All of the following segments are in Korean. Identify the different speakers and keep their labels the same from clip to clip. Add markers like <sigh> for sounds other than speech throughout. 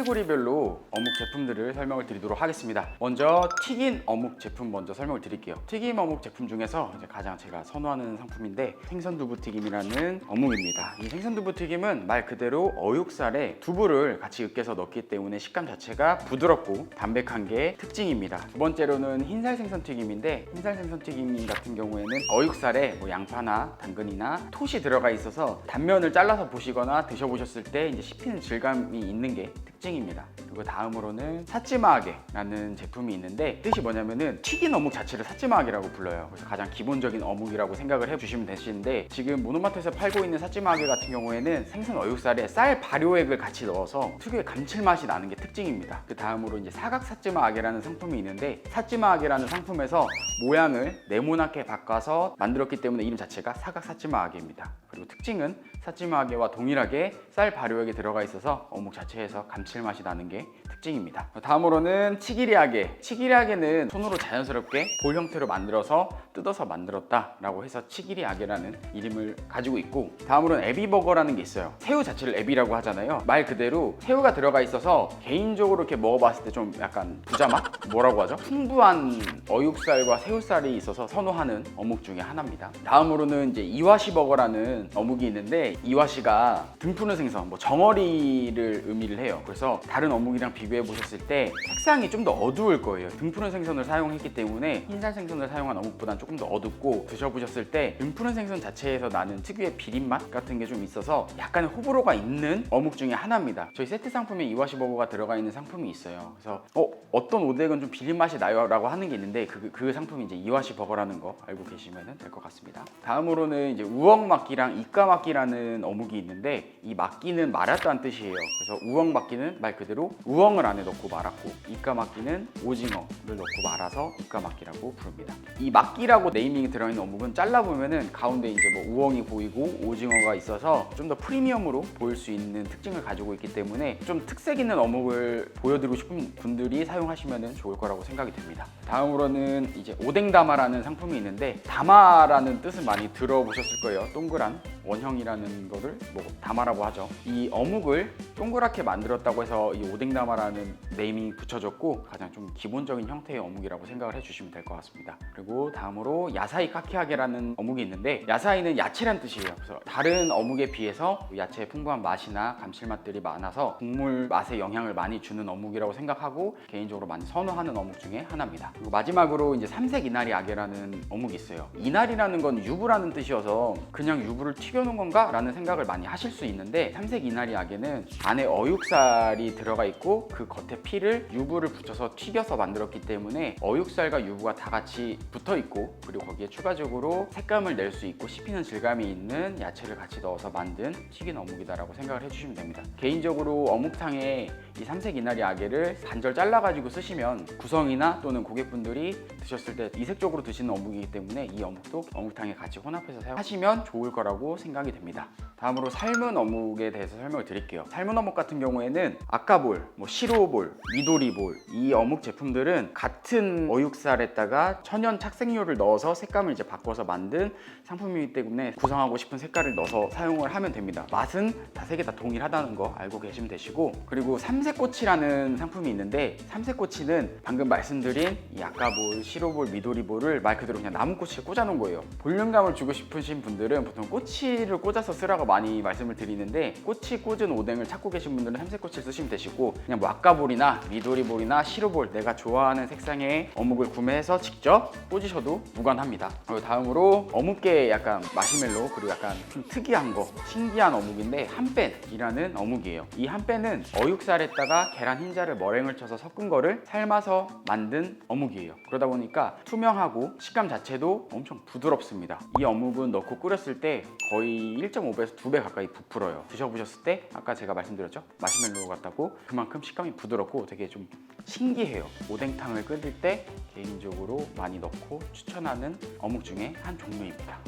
Speaker 1: 카테고리별로 어묵 제품들을 설명을 드리도록 하겠습니다. 먼저 튀긴 어묵 제품 먼저 설명을 드릴게요. 튀김 어묵 제품 중에서 가장 제가 선호하는 상품인데 생선 두부 튀김이라는 어묵입니다. 이 생선 두부 튀김은 말 그대로 어육살에 두부를 같이 으깨서 넣기 때문에 식감 자체가 부드럽고 담백한 게 특징입니다. 두 번째로는 흰살 생선 튀김인데 흰살 생선 튀김 같은 경우에는 어육살에 뭐 양파나 당근이나 톳이 들어가 있어서 단면을 잘라서 보시거나 드셔보셨을 때 이제 씹히는 질감이 있는 게 특징입니다. 그리고 다음으로는 사찌마하게라는 제품이 있는데 뜻이 뭐냐면은 튀긴 어묵 자체를 사찌마하게라고 불러요. 그래서 가장 기본적인 어묵이라고 생각을 해주시면 되시는데 지금 모노마트에서 팔고 있는 사찌마하게 같은 경우에는 생선 어육살에 쌀 발효액을 같이 넣어서 특유의 감칠맛이 나는 게 특징입니다. 그 다음으로 이제 사각 사찌마하게라는 상품이 있는데 사찌마하게라는 상품에서 모양을 네모나게 바꿔서 만들었기 때문에 이름 자체가 사각 사찌마하게입니다. 그리고 특징은 사찌마하게와 동일하게 쌀 발효액이 들어가 있어서 어묵 자체에서 감칠맛이 나는 게 특징입니다. 다음으로는 치기리하게. 치기리하게는 손으로 자연스럽게 볼 형태로 만들어서 뜯어서 만들었다라고 해서 치기리하게라는 이름을 가지고 있고 다음으로는 에비버거라는 게 있어요. 새우 자체를 에비라고 하잖아요. 말 그대로 새우가 들어가 있어서 개인적으로 이렇게 먹어봤을 때 좀 약간 부자맛? 뭐라고 하죠? 풍부한 어육살과 새우살이 있어서 선호하는 어묵 중에 하나입니다. 다음으로는 이제 이와시 버거라는 어묵이 있는데 이와시가 등푸른 생선, 뭐 정어리를 의미를 해요. 그래서 다른 어묵 이랑 비교해 보셨을 때 색상이 좀 더 어두울 거예요. 등푸른 생선을 사용했기 때문에 흰살 생선을 사용한 어묵보다는 조금 더 어둡고 드셔보셨을 때 등푸른 생선 자체에서 나는 특유의 비린맛 같은 게 좀 있어서 약간 호불호가 있는 어묵 중에 하나입니다. 저희 세트 상품에 이와시 버거가 들어가 있는 상품이 있어요. 그래서 어 어떤 오뎅은 좀 비린맛이 나요 라고 하는 게 있는데 그, 그 상품이 이제 이와시 버거라는 거 알고 계시면 될 것 같습니다. 다음으로는 이제 우엉 막기랑 이까 막기라는 어묵이 있는데 이 막기는 말았다는 뜻이에요. 그래서 우엉 막기는 말 그대로 우엉을 안에 넣고 말았고 이까 막기는 오징어를 넣고 말아서 이까 막기라고 부릅니다. 이 막기라고 네이밍이 들어있는 어묵은 잘라보면은 가운데 이제 뭐 우엉이 보이고 오징어가 있어서 좀 더 프리미엄으로 보일 수 있는 특징을 가지고 있기 때문에 좀 특색 있는 어묵을 보여드리고 싶은 분들이 사용하시면 좋을 거라고 생각이 됩니다. 다음으로는 이제 오뎅다마라는 상품이 있는데 다마라는 뜻은 많이 들어보셨을 거예요. 동그란 원형이라는 거를 뭐 다마라고 하죠. 이 어묵을 동그랗게 만들었다고 해서 이 오뎅다마라는 네이밍이 붙여졌고 가장 좀 기본적인 형태의 어묵이라고 생각을 해주시면 될 것 같습니다. 그리고 다음으로 야사이 카키하게라는 어묵이 있는데 야사이는 야채란 뜻이에요. 그래서 다른 어묵에 비해서 야채의 풍부한 맛이나 감칠맛들이 많아서 국물 맛에 영향을 많이 주는 어묵이라고 생각하고 개인적으로 많이 선호하는 어묵 중에 하나입니다. 그리고 마지막으로 이제 삼색 이나리 아게라는 어묵이 있어요. 이나리라는 건 유부라는 뜻이어서 그냥 유부를 튀겨 놓은 건가? 라는 생각을 많이 하실 수 있는데 삼색 이나리 아게는 안에 어육살이 들어가 있고 그 겉에 피를 유부를 붙여서 튀겨서 만들었기 때문에 어육살과 유부가 다 같이 붙어 있고 그리고 거기에 추가적으로 색감을 낼 수 있고 씹히는 질감이 있는 야채를 같이 넣어서 만든 튀긴 어묵이다라고 생각을 해주시면 됩니다. 개인적으로 어묵탕에 이 삼색 이나리 아게를 반절 잘라가지고 쓰시면 구성이나 또는 고객분들이 드셨을 때 이색적으로 드시는 어묵이기 때문에 이 어묵도 어묵탕에 같이 혼합해서 사용하시면 좋을 거라고 생각이 됩니다. 다음으로 삶은 어묵에 대해서 설명을 드릴게요. 삶은 어묵 같은 경우에는 아까볼, 뭐 시로볼, 미도리볼 이 어묵 제품들은 같은 어육살에다가 천연 착색료를 넣어서 색감을 이제 바꿔서 만든 상품이기 때문에 구성하고 싶은 색깔을 넣어서 사용을 하면 됩니다. 맛은 다 세 개 다 동일하다는 거 알고 계시면 되시고 그리고 삼색 꼬치라는 상품이 있는데 삼색꼬치는 방금 말씀드린 이 아까볼, 시로볼, 미도리볼을 말 그대로 그냥 나무꼬치에 꽂아놓은 거예요. 볼륨감을 주고 싶으신 분들은 보통 꼬치를 꽂아서 쓰라고 많이 말씀을 드리는데 꼬치 꽂은 오뎅을 찾고 계신 분들은 삼색꼬치를 쓰시면 되시고 그냥 뭐 아까볼이나 미도리볼이나 시로볼 내가 좋아하는 색상의 어묵을 구매해서 직접 꽂으셔도 무관합니다. 그리고 다음으로 어묵계 약간 마시멜로 그리고 약간 좀 특이한 거 신기한 어묵인데 한뺀이라는 어묵이에요. 이 한뺀은 어육살에 다가 계란 흰자를 머랭을 쳐서 섞은 거를 삶아서 만든 어묵이에요. 그러다 보니까 투명하고 식감 자체도 엄청 부드럽습니다. 이 어묵은 넣고 끓였을 때 거의 1.5배에서 2배 가까이 부풀어요. 드셔보셨을 때 아까 제가 말씀드렸죠? 마시멜로 같다고 그만큼 식감이 부드럽고 되게 좀 신기해요. 오뎅탕을 끓일 때 개인적으로 많이 넣고 추천하는 어묵 중에 한 종류입니다.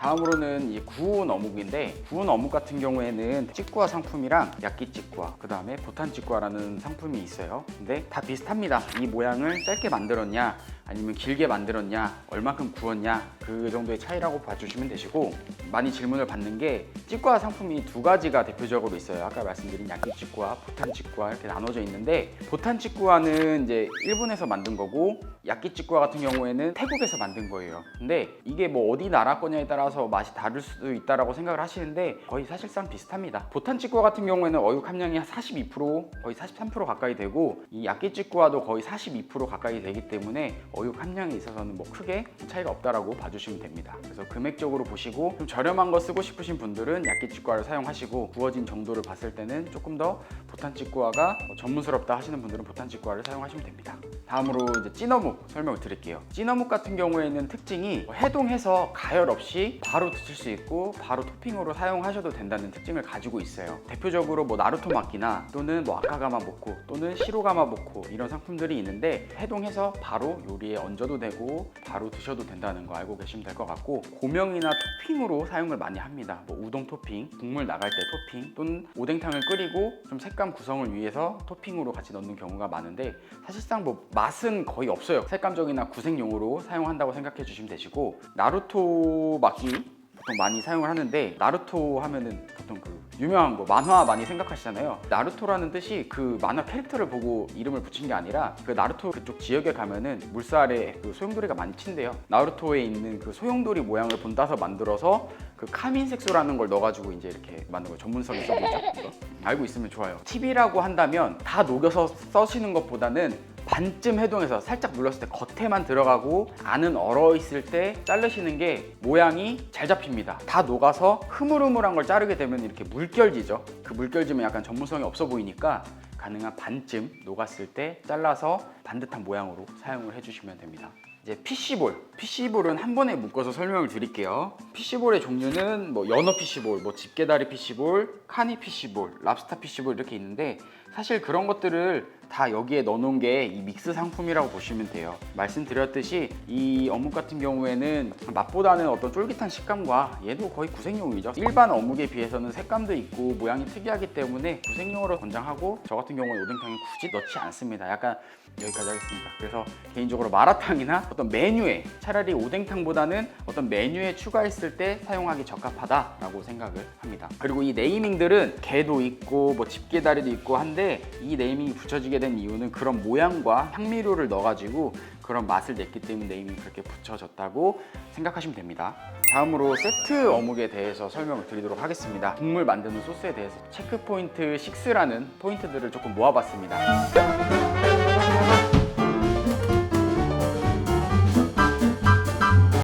Speaker 1: 다음으로는 이 구운 어묵인데 구운 어묵 같은 경우에는 찌꾸아 상품이랑 야끼 찌꾸아 그 다음에 보탄 찌꾸아라는 상품이 있어요. 근데 다 비슷합니다. 이 모양을 짧게 만들었냐 아니면 길게 만들었냐 얼마큼 구웠냐 그 정도의 차이라고 봐주시면 되시고 많이 질문을 받는 게 찌꾸아 상품이 두 가지가 대표적으로 있어요. 아까 말씀드린 야끼 찌꾸아, 보탄 찌꾸아 이렇게 나눠져 있는데 보탄 찌꾸아는 이제 일본에서 만든 거고 야끼 찌꾸아 같은 경우에는 태국에서 만든 거예요. 근데 이게 뭐 어디 나라 거냐에 따라서 맛이 다를 수도 있다라고 생각을 하시는데 거의 사실상 비슷합니다. 보탄 찌꾸아 같은 경우에는 어육 함량이 한42% 거의 43% 가까이 되고 이 야끼 찌꾸아도 거의 42% 가까이 되기 때문에 어육 함량에 있어서는 뭐 크게 차이가 없다라고 봐주시면 됩니다. 그래서 금액적으로 보시고 좀 저렴한 거 쓰고 싶으신 분들은 찌꾸아를 사용하시고 구워진 정도를 봤을 때는 조금 더 보탄 찌꾸아가 뭐 전문스럽다 하시는 분들은 보탄 찌꾸아를 사용하시면 됩니다. 다음으로 이제 찐어묵 설명을 드릴게요. 찐어묵 같은 경우에는 특징이 해동해서 가열 없이 바로 드실 수 있고 바로 토핑으로 사용하셔도 된다는 특징을 가지고 있어요. 대표적으로 뭐 나루토 마키나 또는 뭐 아카가마 모코 또는 시로가마 모코 이런 상품들이 있는데 해동해서 바로 요리 에 얹어도 되고 바로 드셔도 된다는 거 알고 계시면 될 것 같고 고명이나 토핑으로 사용을 많이 합니다. 뭐 우동 토핑 국물 나갈 때 토핑 또는 오뎅탕을 끓이고 좀 색감 구성을 위해서 토핑으로 같이 넣는 경우가 많은데 사실상 뭐 맛은 거의 없어요. 색감적이나 구색용으로 사용한다고 생각해 주시면 되시고 나루토 마키 보통 많이 사용을 하는데 나루토 하면은 보통 그 유명한 거 만화 많이 생각하시잖아요. 나루토라는 뜻이 그 만화 캐릭터를 보고 이름을 붙인 게 아니라 그 나루토 그쪽 지역에 가면은 물살에 그 소용돌이가 많이 친대요. 나루토에 있는 그 소용돌이 모양을 본따서 만들어서 그 카민 색소라는 걸 넣어가지고 이제 이렇게 만든 거 전문성이 써보죠. <laughs> 알고 있으면 좋아요. 팁이라고 한다면 다 녹여서 써시는 것보다는 반쯤 해동해서 살짝 눌렀을 때 겉에만 들어가고 안은 얼어 있을 때 자르시는 게 모양이 잘 잡힙니다. 다 녹아서 흐물흐물한 걸 자르게 되면 이렇게 물결지죠. 그 물결지면 약간 전문성이 없어 보이니까 가능한 반쯤 녹았을 때 잘라서 반듯한 모양으로 사용을 해주시면 됩니다. 이제 피시볼. 피시볼은 한 번에 묶어서 설명을 드릴게요. 피시볼의 종류는 뭐 연어 피시볼, 뭐 집게다리 피시볼, 카니 피시볼, 랍스타 피시볼 이렇게 있는데 사실 그런 것들을 다 여기에 넣어놓은 게 이 믹스 상품이라고 보시면 돼요. 말씀드렸듯이 이 어묵 같은 경우에는 맛보다는 어떤 쫄깃한 식감과 얘도 거의 구색용이죠. 일반 어묵에 비해서는 색감도 있고 모양이 특이하기 때문에 구색용으로 권장하고 저 같은 경우는 오뎅탕에 굳이 넣지 않습니다. 약간 여기까지 하겠습니다. 그래서 개인적으로 마라탕이나 어떤 메뉴에 차라리 오뎅탕보다는 어떤 메뉴에 추가했을 때 사용하기 적합하다라고 생각을 합니다. 그리고 이 네이밍들은 게도 있고 뭐 집게다리도 있고 한데 이 네이밍이 붙여지게 된 이유는 그런 모양과 향미료를 넣어가지고 그런 맛을 냈기 때문에 네이밍이 그렇게 붙여졌다고 생각하시면 됩니다. 다음으로 세트 어묵에 대해서 설명을 드리도록 하겠습니다. 국물 만드는 소스에 대해서 체크 포인트 6라는 포인트들을 조금 모아봤습니다.